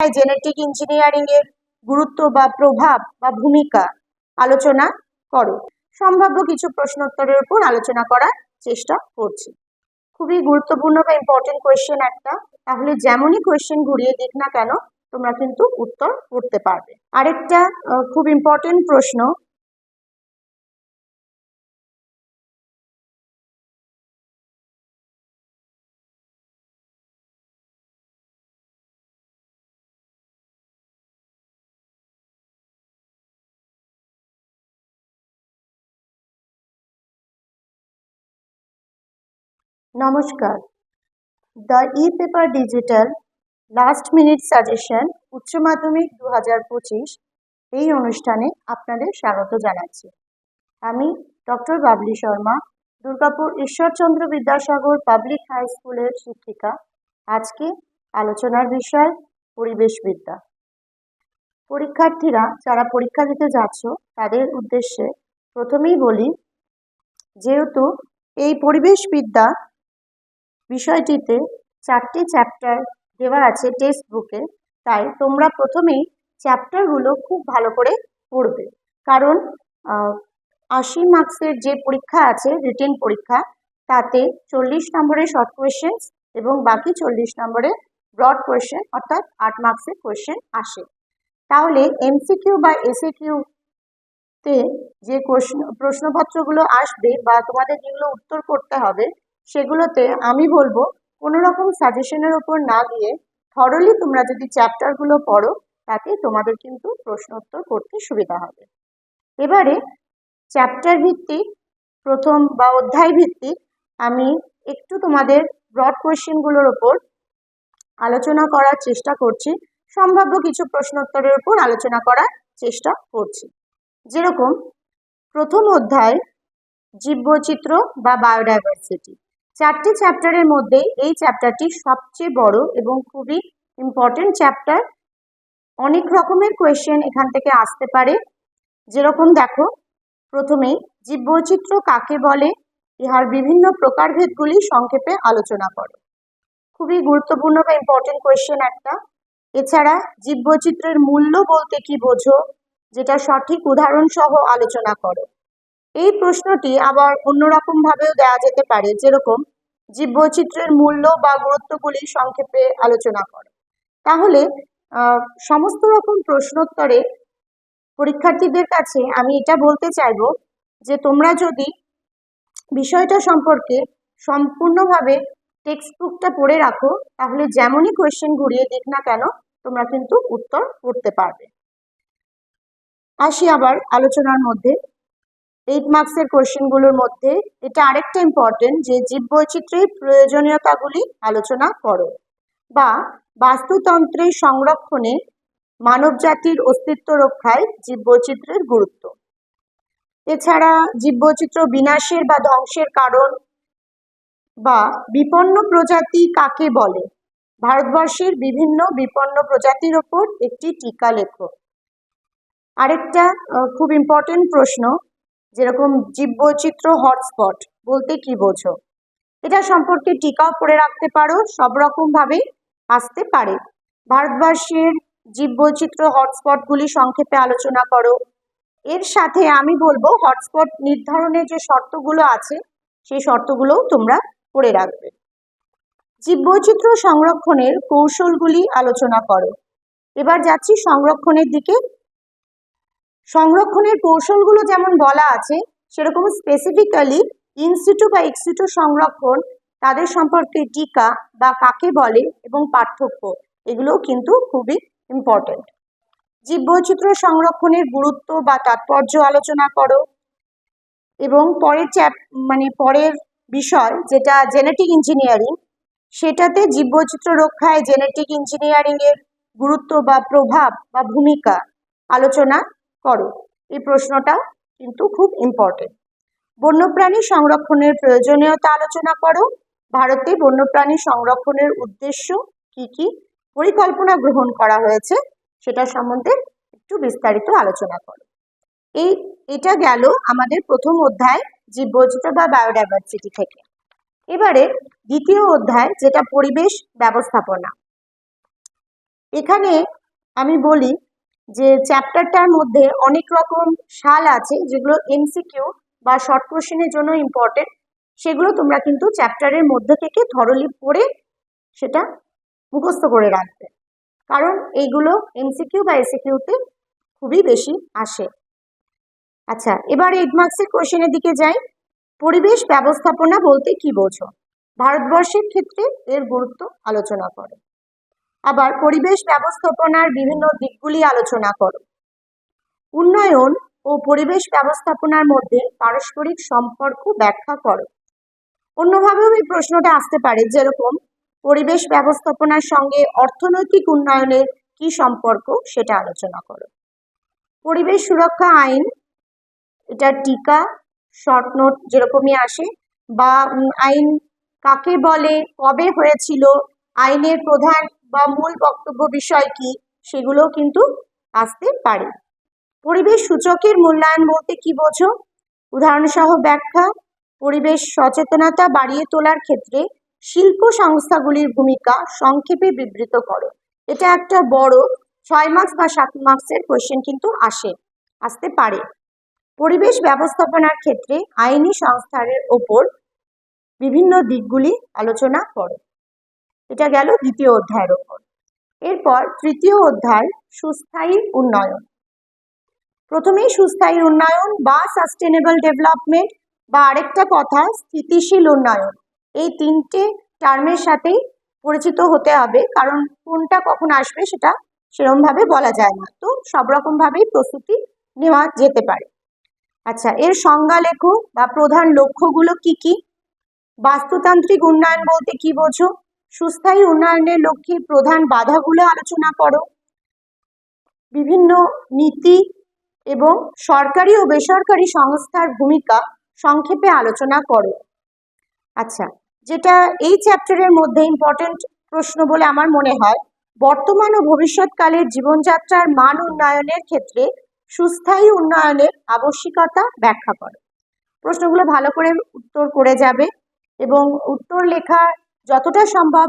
Genetic engineering এর গুরুত্ব বা প্রভাব বা ভূমিকা আলোচনা করো। সম্ভাব্য কিছু প্রশ্নোত্তরের উপর আলোচনা করার চেষ্টা করছি। খুবই গুরুত্বপূর্ণ বা ইম্পর্টেন্ট কোয়েশ্চেন একটা। তাহলে যেমনই কোয়েশ্চেন ঘুরিয়ে দিক না কেন, তোমরা কিন্তু উত্তর করতে পারবে। আরেকটা খুব ইম্পর্টেন্ট প্রশ্ন নমস্কার। The E paper digital last minute suggestion, উচ্চ মাধ্যমিক দু হাজার পঁচিশ, এই অনুষ্ঠানে আপনাদের স্বাগত জানাচ্ছি। আমি doctor Babli Sharma, Durgapur Ishwarchandra Vidyasagar public high স্কুলের শিক্ষিকা। আজকে আলোচনার বিষয় পরিবেশবিদ্যা পরীক্ষার্থীরা যারা পরীক্ষা দিতে যাচ্ছ, তাদের উদ্দেশ্যে প্রথমেই বলি, যেহেতু এই পরিবেশবিদ্যা বিষয়টিতে চারটি চ্যাপ্টার দেওয়া আছে টেক্সট বুকে তাই তোমরা প্রথমেই চ্যাপ্টারগুলো খুব ভালো করে পড়বে। কারণ আশি মার্কসের যে পরীক্ষা আছে রিটেন পরীক্ষা, তাতে চল্লিশ নম্বরের শর্ট কোয়েশ্চেন এবং বাকি চল্লিশ নম্বরের ব্রড কোয়েশ্চেন অর্থাৎ আট মার্কসের কোয়েশ্চেন আসে। তাহলে এমসিকিউ বা এসিকিউ তে যে প্রশ্ন, প্রশ্নপত্রগুলো আসবে বা তোমাদের যেগুলো উত্তর করতে হবে সেগুলোতে আমি বলব কোনো রকম সাজেশনের ওপর না গিয়ে থরলি তোমরা যদি চ্যাপ্টারগুলো পড়ো, তাতে তোমাদের কিন্তু প্রশ্নোত্তর করতে সুবিধা হবে। এবারে চ্যাপ্টার ভিত্তিক, প্রথম বা অধ্যায় ভিত্তিক আমি একটু তোমাদের ব্রড কোয়েশ্চেনগুলোর ওপর আলোচনা করার চেষ্টা করছি, সম্ভাব্য কিছু প্রশ্নোত্তরের উপর আলোচনা করার চেষ্টা করছি। যেরকম, প্রথম অধ্যায় জীববৈচিত্র্য বা বায়োডাইভার্সিটি চারটি চ্যাপ্টারের মধ্যে এই চ্যাপ্টারটি সবচেয়ে বড় এবং খুবই ইম্পর্টেন্ট চ্যাপ্টার অনেক রকমের কোয়েশ্চেন এখান থেকে আসতে পারে। যেরকম দেখো, প্রথমেই জীববৈচিত্র্য কাকে বলে? ইহার বিভিন্ন প্রকারভেদগুলি সংক্ষেপে আলোচনা করো। খুবই গুরুত্বপূর্ণ বা ইম্পর্টেন্ট কোয়েশ্চেন একটা। এছাড়া জীববৈচিত্র্যের মূল্য বলতে কি বোঝো? যেটা সঠিক উদাহরণ সহ আলোচনা করো। এই প্রশ্নটি আবার অন্যরকম ভাবেও দেওয়া যেতে পারে, যেরকম জীববৈচিত্র্যের মূল্য বা গুরুত্বগুলি সংক্ষেপে আলোচনা করো। তাহলে সমস্ত রকম প্রশ্নোত্তরে পরীক্ষার্থীদের কাছে আমি এটা বলতে চাইব যে তোমরা যদি বিষয়টা সম্পর্কে সম্পূর্ণভাবে টেক্সট বুকটা পড়ে রাখো, তাহলে যেমনই কোয়েশ্চেন ঘুরিয়ে দিক না কেন, তোমরা কিন্তু উত্তর করতে পারবে। আসি আবার আলোচনার মধ্যে। এইট মার্কসের কোয়েশ্চেনগুলোর মধ্যে এটা আরেকটা ইম্পর্টেন্ট যে জীববৈচিত্র্যের প্রয়োজনীয়তাগুলি আলোচনা করো। বা বাস্তুতন্ত্রের সংরক্ষণে মানবজাতির অস্তিত্ব রক্ষায় জীববৈচিত্র্যের গুরুত্ব। এছাড়া জীববৈচিত্র্য বিনাশের বা ধ্বংসের কারণ বা বিপন্ন প্রজাতি কাকে বলে? ভারতবর্ষের বিভিন্ন বিপন্ন প্রজাতির ওপর একটি টিকা লেখো। আরেকটা খুব ইম্পর্টেন্ট প্রশ্ন যেরকম জীববৈচিত্র্য হটস্পট, বলতে কি বোঝো? এটা সম্পর্কে টিকাও পড়ে রাখতে পারো, সব রকম ভাবে আসতে পারে। ভারতবর্ষের জীববৈচিত্র্য হটস্পটগুলি সংক্ষেপে আলোচনা করো। এর সাথে আমি বলব, হটস্পট নির্ধারণের যে শর্তগুলো আছে, সেই শর্তগুলোও তোমরা পড়ে রাখবে। জীববৈচিত্র্য সংরক্ষণের কৌশলগুলি আলোচনা করো। এবার যাচ্ছি সংরক্ষণের দিকে। সংরক্ষণের কৌশলগুলো যেমন বলা আছে সেরকম স্পেসিফিক্যালি ইনস্টিটু বা এক্সিটু সংরক্ষণ তাদের সম্পর্কে টিকা বা কাকে বলে এবং পার্থক্য, এগুলোও কিন্তু খুবই ইম্পর্টেন্ট জীববৈচিত্র্য সংরক্ষণের গুরুত্ব বা তাৎপর্য আলোচনা করো। এবং পরের চ্যাপ মানে পরের বিষয় যেটা জেনেটিক ইঞ্জিনিয়ারিং সেটাতে জীববৈচিত্র্য রক্ষায় জেনেটিক ইঞ্জিনিয়ারিংয়ের গুরুত্ব বা প্রভাব বা ভূমিকা আলোচনা করো। এই প্রশ্নটা কিন্তু খুব ইম্পর্টেন্ট বন্যপ্রাণী সংরক্ষণের প্রয়োজনীয়তা আলোচনা করো। ভারতে বন্যপ্রাণী সংরক্ষণের উদ্দেশ্য কি কি? পরিকল্পনা গ্রহণ করা হয়েছে, সেটা সম্বন্ধে একটু বিস্তারিত আলোচনা করো। এই, এটা গেল আমাদের প্রথম অধ্যায় জীববৈচিত্র্য বা বায়োডাইভার্সিটি থেকে। এবারে দ্বিতীয় অধ্যায় যেটা পরিবেশ ব্যবস্থাপনা। এখানে আমি বলি যে চ্যাপ্টারটার মধ্যে অনেক রকম সাল আছে যেগুলো এমসিকিউ বা শর্ট কোশ্চেনের জন্য ইম্পর্টেন্ট সেগুলো তোমরা কিন্তু চ্যাপ্টারের মধ্যে থেকে থরলি পড়ে সেটা মুখস্থ করে রাখবে। কারণ এইগুলো এমসিকিউ বা এসিকিউতে খুবই বেশি আসে। আচ্ছা এবার এইট মার্কসের কোশ্চেনের দিকে যাই। পরিবেশ ব্যবস্থাপনা বলতে কি বোঝো? ভারতবর্ষের ক্ষেত্রে এর গুরুত্ব আলোচনা করো। আবার পরিবেশ ব্যবস্থাপনার বিভিন্ন দিকগুলি আলোচনা করো। উন্নয়ন ও পরিবেশ ব্যবস্থাপনার মধ্যে পারস্পরিক সম্পর্ক ব্যাখ্যা করো। অন্যভাবেও এই প্রশ্নটা আসতে পারে, যেরকম পরিবেশ ব্যবস্থাপনার সঙ্গে অর্থনৈতিক উন্নয়নের কি সম্পর্ক সেটা আলোচনা করো। পরিবেশ সুরক্ষা আইন, এটা টিকা, শর্ট নোট যেরকমই আসে, বা আইন কাকে বলে, কবে হয়েছিল, আইনের প্রধান বা মূল বক্তব্য বিষয় কি সেগুলো কিন্তু আসতে পারে। পরিবেশ সূচকের মূল্যায়ন বলতে কি বোঝো? উদাহরণসহ ব্যাখ্যা, পরিবেশ সচেতনতা বাড়িয়ে তোলার ক্ষেত্রে শিল্প সংস্থাগুলির ভূমিকা সংক্ষেপে বিবৃত করো। এটা একটা বড় ছয় মার্কস বা সাত মার্কসের কোয়েশ্চেন কিন্তু আসে, আসতে পারে। পরিবেশ ব্যবস্থাপনার ক্ষেত্রে আইনি সংস্থার ওপর বিভিন্ন দিকগুলি আলোচনা করো। এটা গেল দ্বিতীয় অধ্যায়ের ওপর এরপর তৃতীয় অধ্যায়, সুস্থায়ী উন্নয়ন। প্রথমেই সুস্থায়ী উন্নয়ন বা সাস্টেনেবল ডেভেলপমেন্ট বা আরেকটা কথা, স্থিতিশীল উন্নয়ন। এই তিনটে টার্মের সাথেই পরিচিত হতে হবে, কারণ কোনটা কখন আসবে সেটা সেরমভাবে বলা যায় না। তো সব রকম ভাবেই প্রস্তুতি নেওয়া যেতে পারে। আচ্ছা এর সংজ্ঞা লেখো বা প্রধান লক্ষ্যগুলো কি কি? বাস্তুতান্ত্রিক উন্নয়ন বলতে কি বোঝো? সুস্থায়ী উন্নয়নের লক্ষ্যে প্রধান বাধাগুলো আলোচনা করো। বিভিন্ন নীতি এবং সরকারি ও বেসরকারি সংস্থার ভূমিকা সংক্ষেপে আলোচনা করো। আচ্ছা যেটা এই চ্যাপ্টারের মধ্যে ইম্পর্টেন্ট প্রশ্ন বলে আমার মনে হয়, বর্তমান ও ভবিষ্যৎকালের জীবনযাত্রার মান উন্নয়নের ক্ষেত্রে সুস্থায়ী উন্নয়নের আবশ্যিকতা ব্যাখ্যা করো। প্রশ্নগুলো ভালো করে উত্তর করে যাবে এবং উত্তর লেখা যতটা সম্ভব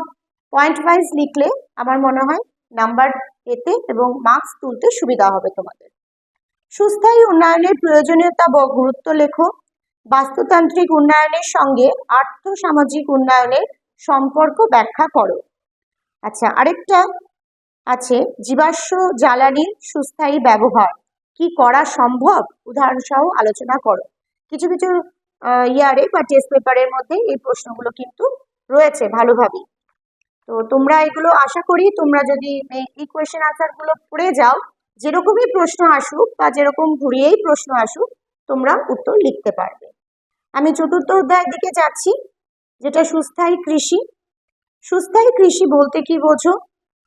পয়েন্ট ওয়াইজ লিখলে আমার মনে হয় নাম্বার পেতে এবং মার্কস তুলতে সুবিধা হবে তোমাদের। সুস্থায়ী উন্নয়নের প্রয়োজনীয়তা বা গুরুত্ব লেখো। বাস্তুতান্ত্রিক উন্নয়নের সঙ্গে আর্থ সামাজিক উন্নয়নের সম্পর্ক ব্যাখ্যা করো। আচ্ছা আরেকটা আছে, জীবাশ্ম জ্বালানির সুস্থায়ী ব্যবহার। কি করা সম্ভব? উদাহরণসহ আলোচনা করো। কিছু কিছু ইয়ারে বা টেস্ট পেপারের মধ্যে এই প্রশ্নগুলো কিন্তু রয়েছে ভালোভাবেই তো তোমরা এগুলো আশা করি তোমরা যদি এই কোয়েশ্চেন আনসারগুলো পড়ে যাও, যেরকমই প্রশ্ন আসুক বা যেরকম ঘুরিয়েই প্রশ্ন আসুক, তোমরা উত্তর লিখতে পারবে। আমি চতুর্থ অধ্যায়ের দিকে যাচ্ছি, যেটা সুস্থায়ী কৃষি। সুস্থায়ী কৃষি বলতে কি বোঝো?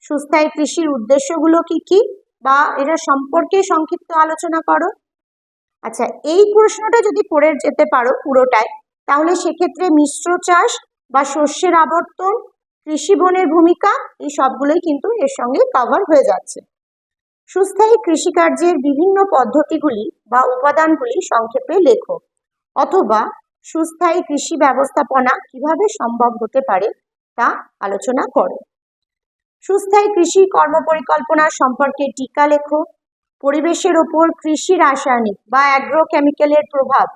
সুস্থায়ী কৃষির উদ্দেশ্যগুলো কি কি? বা এটা সম্পর্কে সংক্ষিপ্ত আলোচনা করো। আচ্ছা এই প্রশ্নটা যদি পড়ে যেতে পারো পুরোটাই, তাহলে সেক্ষেত্রে মিশ্র চাষ বা শস্যের আবর্তন কৃষি বনের ভূমিকা, এই সবগুলোই কিন্তু এর সঙ্গে কভার হয়ে যাচ্ছে। সুস্থায়ী কৃষিকার্যের বিভিন্ন পদ্ধতিগুলি বা উপাদানগুলি সংক্ষেপে লেখো। অথবা সুস্থায়ী কৃষি ব্যবস্থাপনা কীভাবে সম্ভব হতে পারে তা আলোচনা করো। সুস্থায়ী কৃষি কর্মপরিকল্পনা সম্পর্কে টিকা লেখো। পরিবেশের ওপর কৃষি রাসায়নিক বা অ্যাগ্রোকেমিক্যালের প্রভাব।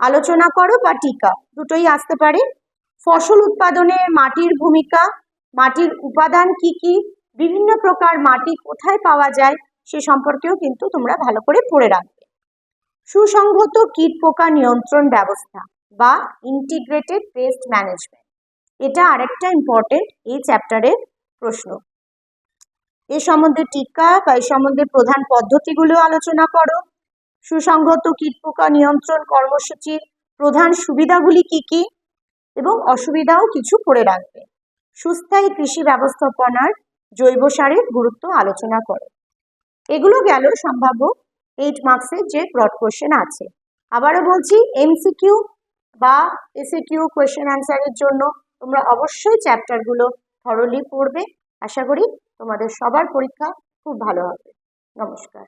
আলোচনা করো বা টিকা, দুটোই আসতে পারে। ফসল উৎপাদনে মাটির ভূমিকা, মাটির উপাদান কি কি, বিভিন্ন প্রকার মাটি কোথায় পাওয়া যায়, সে সম্পর্কেও কিন্তু তোমরা ভালো করে পড়ে রাখবে। সুসংহত কীট পোকা নিয়ন্ত্রণ ব্যবস্থা বা ইন্টিগ্রেটেড পেস্ট ম্যানেজমেন্ট এটা আরেকটা ইম্পর্টেন্ট এই চ্যাপ্টারের প্রশ্ন। এ সম্বন্ধে টিকা বা এই সম্বন্ধে প্রধান পদ্ধতিগুলো আলোচনা করো। সুসংহত কীটপোকা নিয়ন্ত্রণ কর্মসূচির প্রধান সুবিধাগুলি কি কি? এবং অসুবিধাও কিছু পড়ে রাখবে। সুস্থায়ী কৃষি ব্যবস্থাপনার জৈব সারের গুরুত্ব আলোচনা করে। এগুলো গেল সম্ভাব্য এইট মার্কসের যে ব্রড কোশ্চেন আছে। আবারও বলছি এমসিকিউ বা এসিকিউ কোয়েশ্চেন অ্যান্সারের জন্য তোমরা অবশ্যই চ্যাপ্টারগুলো থরলি পড়বে। আশা করি তোমাদের সবার পরীক্ষা খুব ভালো হবে। নমস্কার।